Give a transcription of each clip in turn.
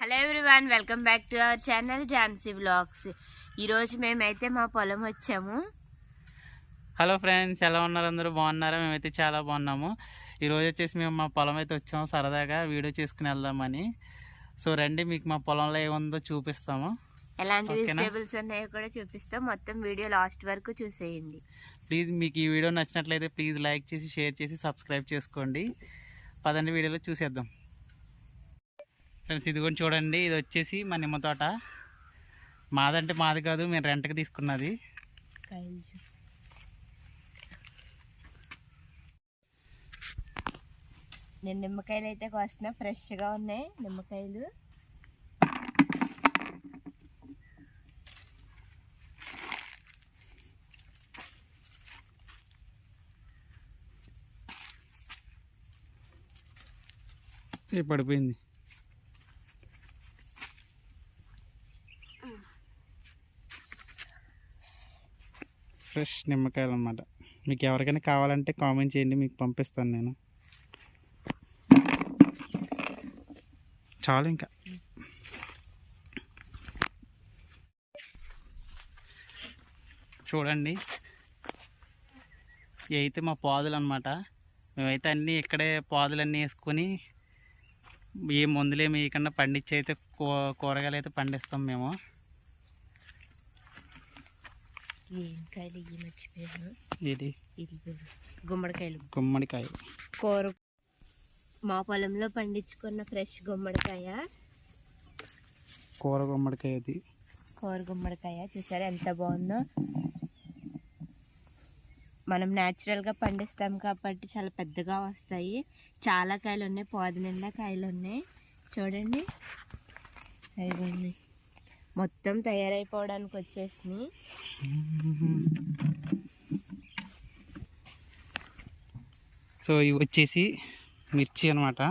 Hello everyone welcome back to our channel Jhansi vlogs ఈరోజు మేమైతే మా పొలం వచ్చాము. హలో ఫ్రెండ్స్ ఎలా ఉన్నారు? అందరూ బాగున్నారా? మేమైతే చాలా బాగున్నాము. ఈరోజు వచ్చేసి మేము మా పొలం అయితే వచ్చాము సరదాగా వీడియో చేసుకుని వెళ్దామని. సో రండి మీకు మా పొలంలో ఏముందో చూపిస్తాము. ఎలాంటి? వెజిటేబుల్స్ ఉన్నాయో కూడా చూపిస్తాం. మొత్తం వీడియో లాస్ట్ వరకు చూసేయండి. ప్లీజ్ మీకు ఈ వీడియో నచ్చినట్లయితే ప్లీజ్ లైక్ చేసి షేర్ చేసి సబ్స్క్రైబ్ చేసుకోండి. పదండి వీడియోలో చూసేద్దాం. ఫ్రెండ్స్ ఇది కూడా చూడండి ఇది వచ్చేసి మా నిమ్మ తోట. మాదంటే మాది కాదు మేము రెంట్కి తీసుకున్నది. నేను నిమ్మకాయలు అయితే కోస్తున్నా ఫ్రెష్గా ఉన్నాయి నిమ్మకాయలు. పడిపోయింది. ఫ్రెష్ నిమ్మకాయలు అన్నమాట మీకు ఎవరికైనా కావాలంటే కామెంట్ చేయండి మీకు పంపిస్తాను నేను. చాలు ఇంకా. చూడండి. ఇవైతే అయితే మా పాదులు అనమాట మేమైతే అన్నీ ఇక్కడే పాదులన్నీ వేసుకొని ఏ మందులేమి వేయకుండా పండించి అయితే కూ కూరగాయలు అయితే పండిస్తాం మేము. ఏం కాయలు ఇవి మర్చిపోయాను ఇది ఇది గుమ్మడికాయలు. గుమ్మడికాయ. కూర. మా పొలంలో పండించుకున్న ఫ్రెష్ గుమ్మడికాయ. కూర గుమ్మడికాయ అది. కూర గుమ్మడికాయ. చూసారా ఎంత బాగుందో? మనం న్యాచురల్గా పండిస్తాం కాబట్టి చాలా పెద్దగా వస్తాయి. చాలా కాయలు ఉన్నాయి పోది నిండా కాయలు ఉన్నాయి చూడండి. అదిగోండి. మొత్తం తయారైపోవడానికి వచ్చేసినాయి సో ఇవి వచ్చేసి మిర్చి అనమాట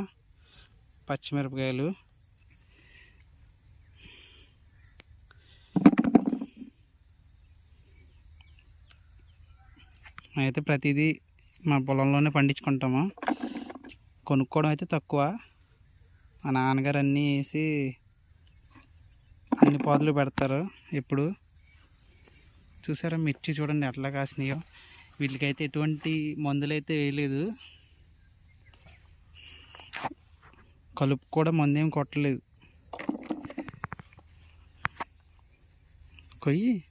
పచ్చిమిరపకాయలు. అయితే ప్రతిదీ మా పొలంలోనే పండించుకుంటాము. కొనుక్కోవడం అయితే తక్కువ. మా నాన్నగారు అన్నీ వేసి అన్ని పాదులు పెడతారు ఎప్పుడు. చూసారా మిర్చి చూడండి ఎట్లా కాసినాయో. వీటికైతే ఎటువంటి మందులు అయితే వేయలేదు. కలుపు కూడా మందేం కొట్టలేదు. కొయ్యి.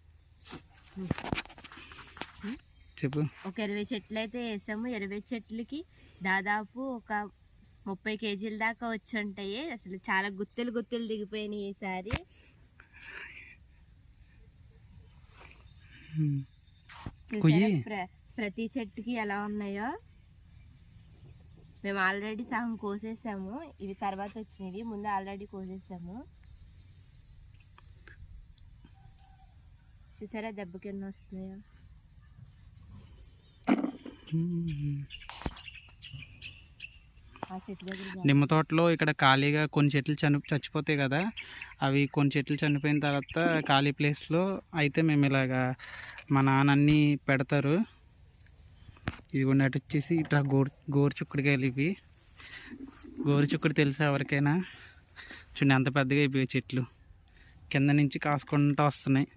చెప్పు. ఒక ఇరవై చెట్లు అయితే వేసాము. ఇరవై చెట్లకి దాదాపు ఒక ముప్పై కేజీల దాకా వచ్చి ఉంటాయి అసలు చాలా గుత్తులు గుత్తులు దిగిపోయినాయి ఈసారి హ్మ్. చూసారా కొయ్యి. ప్ర- ప్రతి చెట్టుకి ఎలా ఉన్నాయో? మేము ఆల్రెడీ సగం కోసేసాము. ఇవి తర్వాత వచ్చినవి. ముందు ఆల్రెడీ కోసేసాము. చూసారా దెబ్బకి ఎన్ని వస్తున్నాయో హ్మ్. ఆ చెట్టు దగ్గర జా- నిమ్మ తోటలో ఇక్కడ ఖాళీగా కొన్ని చెట్లు చని చచ్చిపోతాయి కదా అవి కొన్ని చెట్లు చనిపోయిన తర్వాత ఖాళీ ప్లేస్లో అయితే మేము ఇలాగా మా నాన్న అన్నీ పెడతారు. ఇది అటు వచ్చేసి ఇట్లా గోరు గోరు చుక్కుడుకాయలు ఇవి. గోరు చుక్కుడు తెలుసా ఎవరికైనా? చూడండి ఎంత పెద్దగా అయిపోయాయి చెట్లు. కింద నుంచి కాసుకుంటూ వస్తున్నాయి.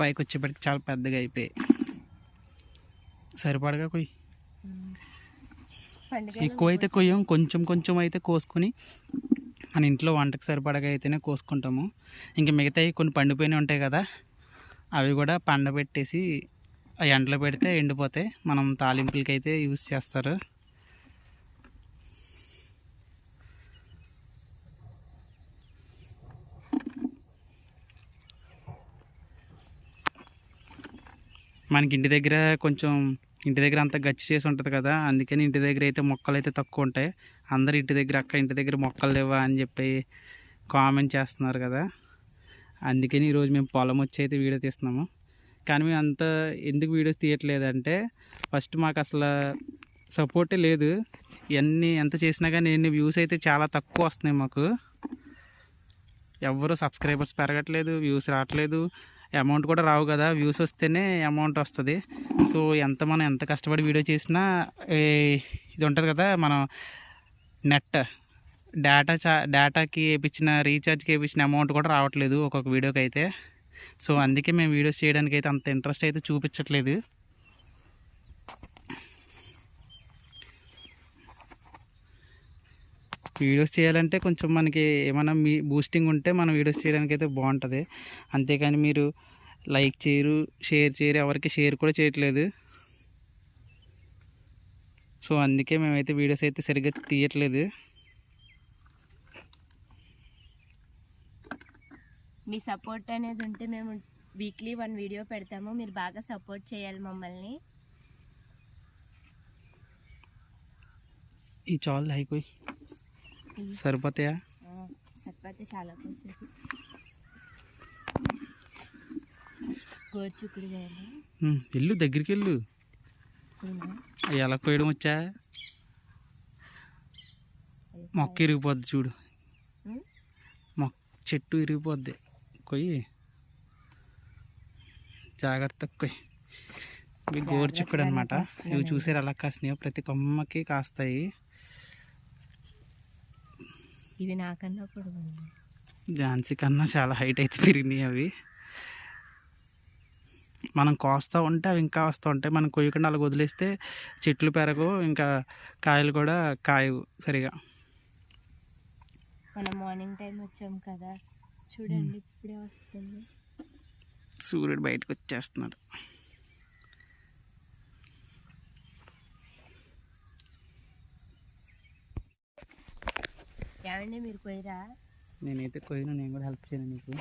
పైకి వచ్చేప్పటికి చాలా పెద్దగా అయిపోయాయి. సరిపడగా కొయ్యి. పండుగలు ఎక్కువైతే కొయ్యం కొంచెం కొంచెం అయితే కోసుకొని మన ఇంట్లో వంటకు సరిపడగా అయితేనే కోసుకుంటాము. ఇంకా మిగతాయి కొన్ని పండిపోయినవి ఉంటాయి కదా అవి కూడా పండబెట్టేసి ఎండలో పెడితే ఎండిపోతాయి మనం తాలింపులకి అయితే యూజ్ చేస్తారు. మనకి ఇంటి దగ్గర కొంచెం ఇంటి దగ్గర అంతా గచ్చి చేసి ఉంటుంది కదా అందుకని ఇంటి దగ్గర అయితే మొక్కలు అయితే తక్కువ ఉంటాయి. అందరు ఇంటి దగ్గర అక్క ఇంటి దగ్గర మొక్కలు లేవా అని చెప్పి కామెంట్ చేస్తున్నారు కదా. అందుకని ఈరోజు మేము పొలం వచ్చి అయితే వీడియో తీస్తున్నాము. కానీ మేము అంత ఎందుకు వీడియోస్ తీయట్లేదంటే ఫస్ట్ మాకు అసలు సపోర్టే లేదు. ఎన్ని ఎంత చేసినా కానీ ఎన్ని వ్యూస్ అయితే చాలా తక్కువ వస్తున్నాయి మాకు. ఎవరు సబ్స్క్రైబర్స్ పెరగట్లేదు వ్యూస్ రావట్లేదు. అమౌంట్ కూడా రావు కదా వ్యూస్ వస్తేనే అమౌంట్ వస్తుంది. సో ఎంత మనం ఎంత కష్టపడి వీడియో చేసినా ఇది ఉంటుంది కదా మనం నెట్ డేటా చా డేటాకి వేయించిన రీఛార్జ్కి వేయించిన అమౌంట్ కూడా రావట్లేదు ఒక్కొక్క వీడియోకి అయితే సో అందుకే మేము వీడియోస్ చేయడానికి అయితే అంత ఇంట్రెస్ట్ అయితే చూపించట్లేదు. వీడియోస్ చేయాలంటే కొంచెం మనకి ఏమైనా మీ బూస్టింగ్ ఉంటే మనం వీడియోస్ చేయడానికి అయితే బాగుంటుంది. అంతేకాని మీరు లైక్ చేయరు షేర్ చేయరు ఎవరికి షేర్ కూడా చేయట్లేదు. సో అందుకే మేమైతే వీడియోస్ అయితే సరిగ్గా తీయట్లేదు. మీ సపోర్ట్ అనేది ఉంటే మేము వీక్లీ వన్ వీడియో పెడతాము. మీరు బాగా సపోర్ట్ చేయాలి మమ్మల్ని. ఈ చాలు అయిపోయి. సరిపోతాయా? చపాతి చాలా వెళ్ళు దగ్గరికి వెళ్ళు. ఎలా కోయడం వచ్చా? మొక్క ఇరిగిపోద్ది చూడు? మొక్క చెట్టు ఇరిగిపోద్ది. కొయ్యి. జాగ్రత్త కొయ్యి ఇవి గోరుచిక్కుడు అనమాట ఇవి చూసారు ఎలా కాస్తున్నాయో ప్రతి కొమ్మకి కాస్తాయి. ఇవి నాకన్నా పొడుగు ఝాన్సీ కన్నా చాలా హైట్ అయితే పెరిగినాయి అవి. మనం కోస్తూ ఉంటే అవి ఇంకా వస్తూ ఉంటాయి. మనం కొయ్యకుండా అలా వదిలేస్తే చెట్లు పెరగవు ఇంకా కాయలు కూడా కాయవు సరిగా. మనం మార్నింగ్ టైం వచ్చాం కదా చూడండి ఇప్పుడే వస్తుంది. సూర్యుడు బయటకు వచ్చేస్తున్నాడు. ఏమండి మీరు పోయిరా నేనైతే కొయ్యను నేను కూడా హెల్ప్ చేయను నీకు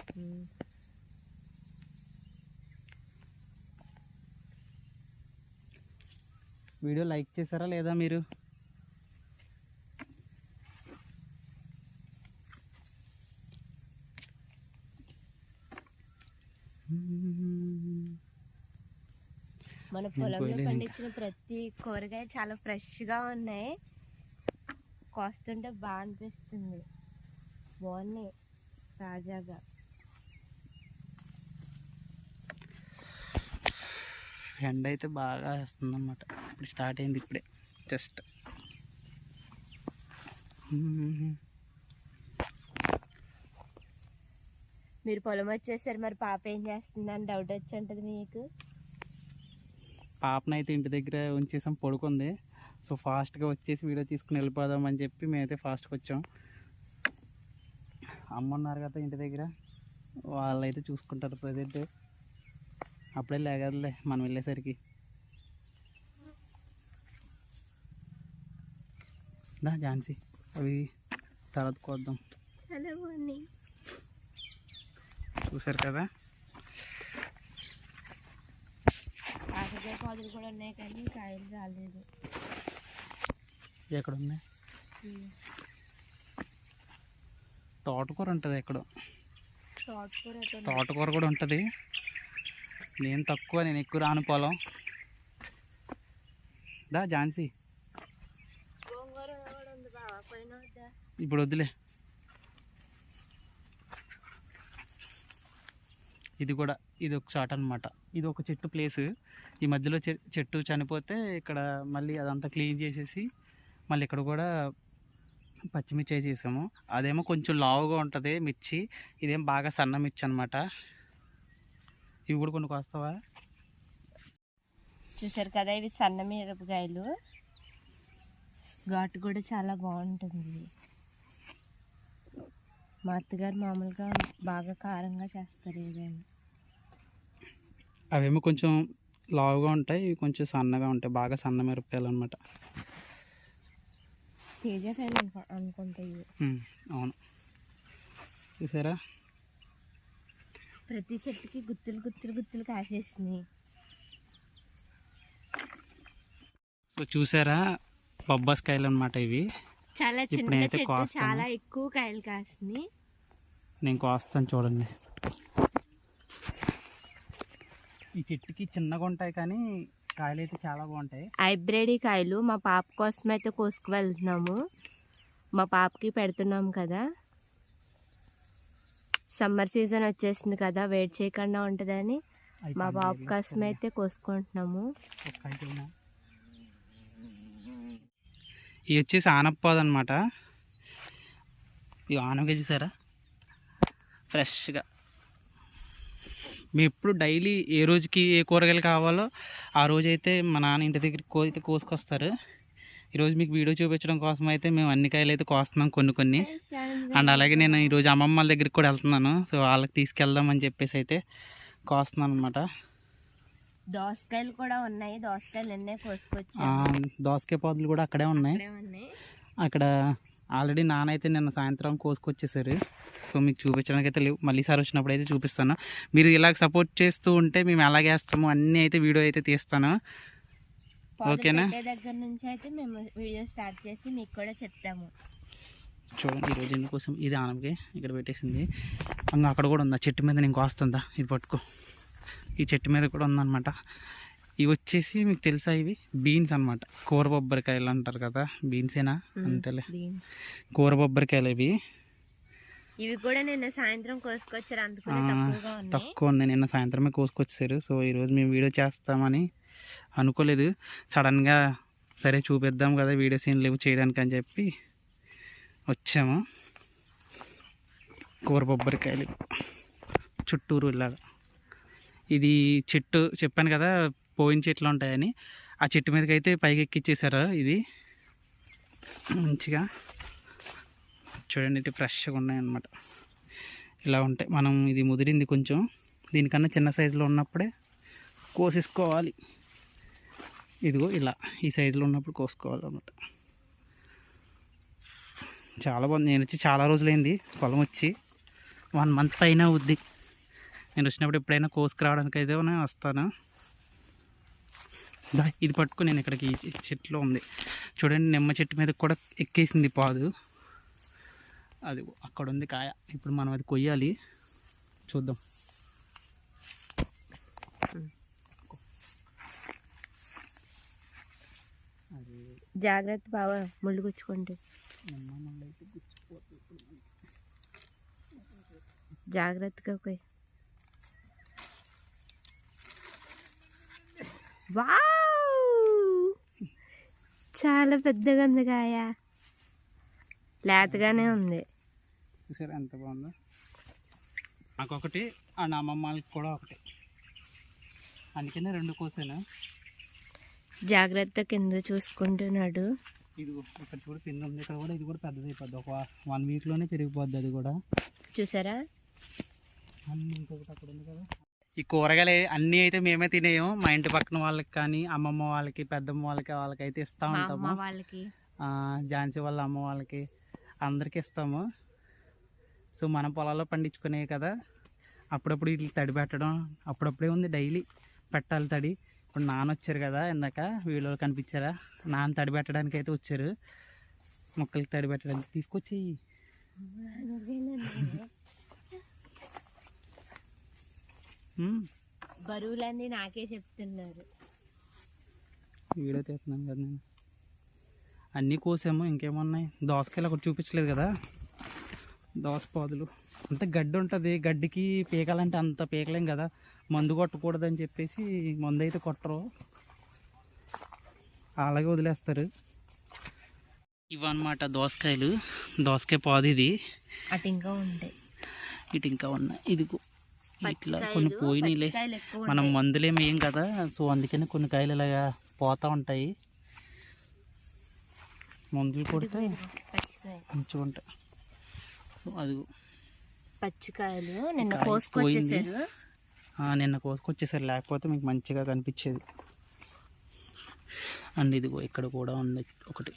వీడియో లైక్ చేశారా లేదా మీరు? మన పొలంలో. పండించిన ప్రతి కూరగాయ చాలా ఫ్రెష్గా ఉన్నాయి. కోస్తుంటే బాగా అనిపిస్తుంది బాగున్నాయి తాజాగా. ఎండ అయితే బాగా వేస్తుంది అనమాట ఇప్పుడు స్టార్ట్ అయింది ఇప్పుడే జస్ట్. మీరు పొలం వచ్చేసరి మరి పాప ఏం చేస్తుందని డౌట్ వచ్చి ఉంటుంది మీకు. పాపనైతే ఇంటి దగ్గర ఉంచేసాం పడుకుంది. సో ఫాస్ట్గా వచ్చేసి వీడియో తీసుకుని వెళ్ళిపోదాం అని చెప్పి మేమైతే ఫాస్ట్గా వచ్చాం. అమ్మ ఉన్నారు కదా ఇంటి దగ్గర వాళ్ళైతే చూసుకుంటారు ప్రజెంట్. అప్పుడే లేగదులే మనం వెళ్ళేసరికి. దా ఝాన్సీ అవి తర్వాత కోద్దాం. చూసారు కదా? పాదులు కూడా ఉన్నాయి కానీ కాయలు రాలేదు. ఎక్కడ ఉన్నాయి తోటకూర ఉంటుంది ఎక్కడో. తోటకూర కూడా ఉంటుంది. నేను తక్కువ నేను ఎక్కువ రాను పొలం. దా ఝాన్సీ? ఇప్పుడు వద్దులే. ఇది కూడా ఇది ఒక చాట్ అనమాట ఇది ఒక చెట్టు ప్లేస్. ఈ మధ్యలో చె- చెట్టు చనిపోతే ఇక్కడ మళ్ళీ అదంతా క్లీన్ చేసేసి మళ్ళీ ఇక్కడ కూడా పచ్చిమిర్చి చేసాము. అదేమో కొంచెం లావుగా ఉంటుంది మిర్చి. ఇదేం బాగా సన్న మిర్చి అనమాట ఇవి కూడా కొన్ని కోస్తావా? చూసారు కదా ఇవి సన్న మిరపకాయలు. ఘాటు కూడా చాలా బాగుంటుంది. మా అత్తగారు మామూలుగా బాగా కారంగా చేస్తారు ఏదైనా అవేమో కొంచెం లావుగా ఉంటాయి ఇవి కొంచెం సన్నగా ఉంటాయి బాగా సన్న మిరపకాయలు అనమాట తేజకాయలు అనుకో అనుకుంటా ఇవి. అవును. చూసారా? ప్రతి చెట్టుకి గుత్తులు గుత్తులు గుత్తులు కాసేసినాయి. సో చూసారా? బొబ్బాస్కాయలు అనమాట ఇవి. చాలా చిన్న చెట్టు. చాలా ఎక్కువ కాయలు కాసినాయి. నేను కోస్తాను చూడండి. ఈ చెట్టుకి చిన్నగా ఉంటాయి కానీ కాయలు అయితే చాలా బాగుంటాయి. హైబ్రిడ్ కాయలు మా పాప కోసం అయితే కోసుకు వెళ్తున్నాము మా పాపకి పెడుతున్నాం కదా. సమ్మర్ సీజన్ వచ్చేసింది కదా వెయిట్ చేయకుండా ఉంటుందని మా పాప కోసం. అయితే కోసుకుంటున్నాము. ఇవి వచ్చేసి ఆనపపాదు అనమాట ఇవి ఆనగా చూసారా? ఫ్రెష్గా. మేము ఎప్పుడు డైలీ ఏ రోజుకి ఏ కూరగాయలు కావాలో ఆ రోజైతే మా నాన్న ఇంటి దగ్గర కో అయితే కోసుకొస్తారు. ఈరోజు మీకు వీడియో చూపించడం కోసం అయితే మేము అన్ని కాయలు అయితే కోస్తున్నాం కొన్ని కొన్ని. అండ్ అలాగే నేను ఈరోజు అమ్మమ్మ వాళ్ళ దగ్గరికి కూడా వెళ్తున్నాను. సో వాళ్ళకి తీసుకెళ్దామని చెప్పేసి అయితే కోస్తున్నాను అనమాట దోసకాయలు కూడా ఉన్నాయి. దోసకాయలు ఎన్నే కోసుకొచ్చి దోసకాయ పాదులు కూడా అక్కడే ఉన్నాయి. ఉన్నాయి. అక్కడ ఆల్రెడీ నాన్న అయితే నిన్న సాయంత్రం కోసుకొచ్చేసారు. సో మీకు చూపించడానికి అయితే లేవు. మళ్ళీ సార్ వచ్చినప్పుడు అయితే చూపిస్తాను. మీరు ఇలాగ సపోర్ట్ చేస్తూ ఉంటే మేము ఎలాగే వేస్తాము అన్నీ అయితే వీడియో అయితే తీస్తాను. ఓకేనా? దగ్గర నుంచి అయితే మేము వీడియో స్టార్ట్ చేసి మీకు కూడా చెప్తాము. చూడండి ఈరోజు ఎందుకోసం? ఇది ఆనపకి ఇక్కడ పెట్టేసింది. ఇంకా అక్కడ కూడా ఉంది? చెట్టు మీద నేను కోస్తుందా? ఇది పట్టుకో. ఈ చెట్టు మీద కూడా ఉందన్నమాట. ఇవి వచ్చేసి మీకు తెలుసా ఇవి? బీన్స్ అన్నమాట. కూర బొబ్బరికాయలు అంటారు కదా బీన్సేనా? అంతేలే. కూర బొబ్బరికాయలు ఇవి. ఇవి కూడా నిన్న సాయంత్రం కోసుకొచ్చారు అందుకనే తక్కువ ఉన్నాయి. నిన్న సాయంత్రమే కోసుకొచ్చారు. సో ఈరోజు మేము వీడియో చేస్తామని అనుకోలేదు. సడన్గా సరే చూపిద్దాం కదా వీడియోస్ ఏం లేవు చేయడానికి అని చెప్పి వచ్చాము. కూర బొబ్బరికాయలు. చుట్టూరు ఇలాగా. ఇది చెట్టు చెప్పాను కదా పోయిన చెట్లు ఉంటాయని ఆ చెట్టు మీదకి అయితే పైకి ఎక్కిచ్చేసారు ఇది. మంచిగా చూడండి ఇటు ఫ్రెష్గా ఉన్నాయన్నమాట. ఇలా ఉంటాయి మనం ఇది ముదిరింది కొంచెం. దీనికన్నా చిన్న సైజులో ఉన్నప్పుడే కోసేసుకోవాలి. ఇదిగో ఇలా ఈ సైజులో ఉన్నప్పుడు కోసుకోవాలి అన్నమాట చాలా బాగుంది. నేను వచ్చి చాలా రోజులైంది పొలం వచ్చి. వన్ మంత్ పైన అవుద్ది. నేను వచ్చినప్పుడు ఎప్పుడైనా కోసుకురావడానికి అయితే నేను వస్తాను. దా ఇది పట్టుకుని నేను ఇక్కడికి చెట్లో ఉంది. చూడండి నిమ్మ చెట్టు మీద కూడా ఎక్కేసింది పాదు. అది అక్కడ ఉంది కాయ. ఇప్పుడు మనం అది కొయ్యాలి. చూద్దాం. జాగ్రత్త బాగా ముళ్ళు గుచ్చిపోతుంది. జాగ్రత్తగా పోయి వావ్! చాలా పెద్దగా ఉంది కాయ లేతగానే ఉంది. చూసారా ఎంత బాగుందో? నాకు ఒకటి ఆ నా అమ్మమ్మ వాళ్ళకి కూడా ఒకటి. అందుకనే రెండు కోసాను. జాగ్రత్త కింద చూసుకుంటున్నాడు. ఇదిగో ఇక్కడ చూడు కింద ఉంది. ఇక్కడ కూడా ఇది కూడా పెద్దది అయిపోద్ది. ఒక వన్ వీక్లోనే పెరిగిపోద్ది అది కూడా. చూసారా? ఇంకొకటి అక్కడ ఉంది కదా. ఈ కూరగాయలు అన్నీ అయితే మేమే తినేయం. మా ఇంటి పక్కన వాళ్ళకి కానీ అమ్మమ్మ వాళ్ళకి పెద్దమ్మ వాళ్ళకి వాళ్ళకి అయితే ఇస్తూ ఉంటాము అమ్మ వాళ్ళకి. ఆ, ఝాన్సీ వాళ్ళ అమ్మ వాళ్ళకి అందరికి ఇస్తాము. సో మన పొలాల్లో పండించుకునే కదా. అప్పుడప్పుడు ఇట్లా తడి పెట్టడం అప్పుడప్పుడే ఉంది డైలీ పెట్టాలి తడి. ఇప్పుడు నాన్న వచ్చారు కదా ఇందాక వీడియోలో కనిపించారా? నాన్న తడి పెట్టడానికి అయితే వచ్చారు. మొక్కలకి తడి పెట్టడానికి తీసుకొచ్చి బరువులన్నీ నాకే చెప్తున్నారు. వీడియో తీస్తున్నాను కదా నేను. అన్నీ కోసాము ఇంకేమున్నాయి? దోసకాయలు ఒకటి చూపించలేదు కదా? దోసపాదులు అంత గడ్డి ఉంటుంది గడ్డికి పీకాలంటే అంత పీకలేం కదా? మందు కొట్టకూడదని చెప్పేసి మందు అయితే కొట్టరు. అలాగే వదిలేస్తారు. ఇవన్నమాట దోసకాయలు. దోసకాయ పాదు ఇది. అటు ఇంకా ఉంటాయి. ఇటు ఇంకా ఉన్నాయి. ఇదిగో. ఇట్లా కొన్ని పోయినాయిలే. మనం ఉంటాయి. మందులేం వేయం కదా సో అందుకని కొన్ని కాయలు ఇలాగా పోతా ఉంటాయి. మందులు కొడితే మంచిగా ఉంటాయి. సో అది పచ్చికాయలు నిన్న కోసుకొచ్చేసారు. నిన్న కోసుకొచ్చేసారు. లేకపోతే మీకు మంచిగా కనిపించేది. అండ్ ఇదిగో ఇక్కడ కూడా ఉంది ఒకటి.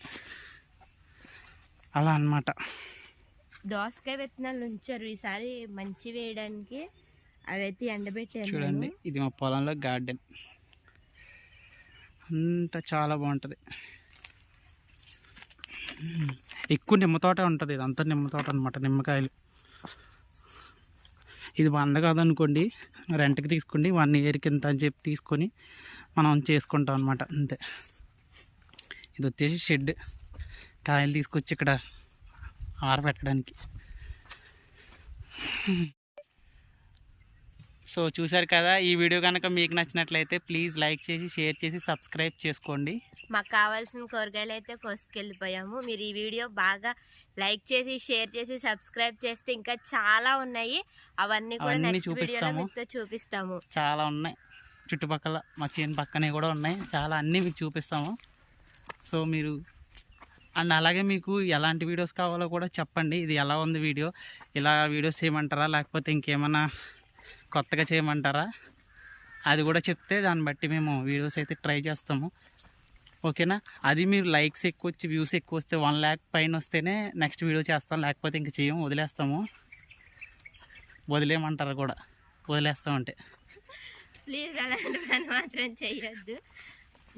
అలా అన్నమాట. దోసకాయ విత్తనాలు ఉంచారు. ఈసారి మంచి వేయడానికి అవైతే ఎండబెట్టాను చూడండి ఇది మా పొలంలో గార్డెన్. అంతా చాలా బాగుంటుంది. ఎక్కువ నిమ్మ తోట ఉంటుంది ఇదంతా నిమ్మ తోట అనమాట నిమ్మకాయలు. ఇది వంద కాదనుకోండి రెంట్కి తీసుకోండి వన్ ఇయర్కి ఇంత అని చెప్పి తీసుకొని మనం చేసుకుంటాం అనమాట అంతే. ఇది వచ్చేసి షెడ్. కాయలు తీసుకొచ్చి ఇక్కడ ఆరబెట్టడానికి. సో చూసారు కదా ఈ వీడియో కనుక మీకు నచ్చినట్లయితే ప్లీజ్ లైక్ చేసి షేర్ చేసి సబ్స్క్రైబ్ చేసుకోండి. మాకు కావాల్సిన కూరగాయలు అయితే కోసుకెళ్ళిపోయాము. మీరు ఈ వీడియో బాగా లైక్ చేసి షేర్ చేసి సబ్స్క్రైబ్ చేస్తే ఇంకా చాలా ఉన్నాయి. అవన్నీ కూడా నెక్స్ట్ చూపిస్తాము. చూపిస్తాము. చాలా ఉన్నాయి. చుట్టుపక్కల మా చేను పక్కనే కూడా ఉన్నాయి. చాలా అన్నీ మీకు చూపిస్తాము. సో మీరు అండ్ అలాగే మీకు ఎలాంటి వీడియోస్ కావాలో కూడా చెప్పండి. ఇది ఎలా ఉంది వీడియో? ఇలా వీడియోస్ చేయమంటారా? లేకపోతే ఇంకేమన్నా కొత్తగా చేయమంటారా? అది కూడా చెప్తే దాన్ని బట్టి మేము వీడియోస్ అయితే ట్రై చేస్తాము. ఓకేనా? అది మీరు లైక్స్ ఎక్కువ వచ్చి వ్యూస్ ఎక్కువ వస్తే వన్ ల్యాక్ పైన వస్తేనే నెక్స్ట్ వీడియో చేస్తాం. లేకపోతే ఇంక చేయం వదిలేస్తాము. వదిలేయమంటారు కూడా. వదిలేస్తామంటే ప్లీజ్ అలాంటి పని మాత్రం చేయొద్దు.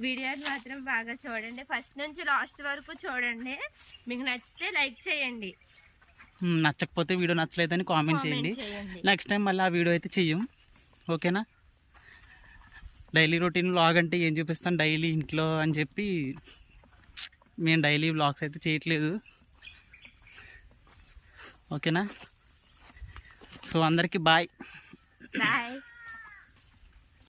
వీడియోని మాత్రం బాగా చూడండి. ఫస్ట్ నుంచి లాస్ట్ వరకు చూడండి. మీకు నచ్చితే లైక్ చేయండి. నచ్చకపోతే వీడియో నచ్చలేదని కామెంట్ చేయండి కామెంట్ చేయండి. నెక్స్ట్ టైం మళ్ళీ ఆ వీడియో అయితే చెయ్యం. ఓకేనా? డైలీ రొటీన్ వ్లాగ్ అంటే ఏం చూపిస్తాం డైలీ ఇంట్లో అని చెప్పి మేము డైలీ వ్లాగ్స్ అయితే చేయట్లేదు. ఓకేనా? సో అందరికీ బాయ్. బాయ్.